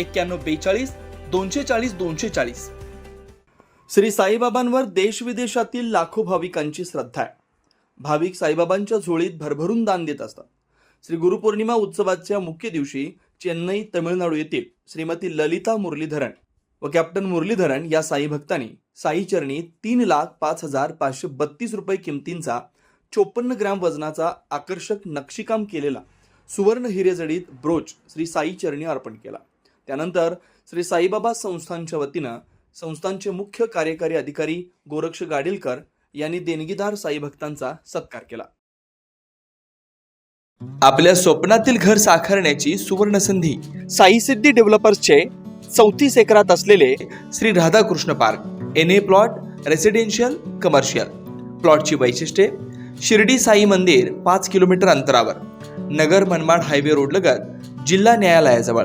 एक्क्याण्णव बेचाळीस दोनशे चाळीस दोनशे चाळीस. श्री साईबाबांवर देश विदेशातील लाखो भाविकांची श्रद्धा आहे. भाविक साईबाबांच्या झोळीत भरभरून दान देत असतात. श्री गुरुपौर्णिमा उत्सवाच्या मुख्य दिवशी चेन्नई तमिळनाडू येथील श्रीमती ललिता मुरलीधरन व कॅप्टन मुरलीधरन या साई भक्तांनी साई चरणी तीन लाख पाच हजार पाचशे बत्तीस रुपये किमतींचा चोपन्न ग्रॅम वजनाचा आकर्षक नक्षीकाम केलेला सुवर्ण हिरेजडीत ब्रोच श्री साई चरणी अर्पण केला. त्यानंतर श्री साईबाबा संस्थानच्या वतीनं संस्थानचे मुख्य कार्यकारी अधिकारी गोरक्ष गाडीलकर यांनी देणगीदार साई भक्तांचा सत्कार केला. आपल्या स्वप्नातील घर साकारण्याची सुवर्ण संधी साई सिद्धी डेव्हलपर्सचे चौतीस एकरात असलेले Shri Radhakrishna park N A plot residential commercial प्लॉटची वैशिष्ट्ये शिर्डी साई मंदिर पाच किलोमीटर अंतरावर नगर मनमाड हायवे रोड लगत जिल्हा न्यायालयाजवळ.